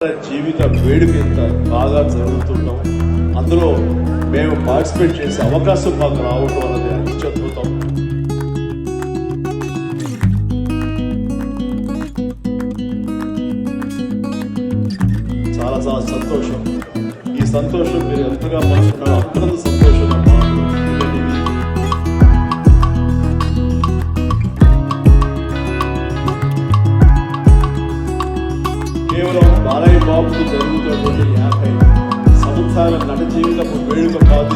జీవిత వేడుక ఎంత బాగా జరుగుతుంటాం అందులో మేము పార్టిసిపేట్ చేసే అవకాశం మాకు రావడం అనేది అత్యద్భుతం. చాలా చాలా సంతోషం. ఈ సంతోషం మీరు ఎంతగా మాట్లాడారో బాబుకు జరుగుతున్నటువంటి యాభై సంవత్సరాల నట జీవితపు వేడుక కాదు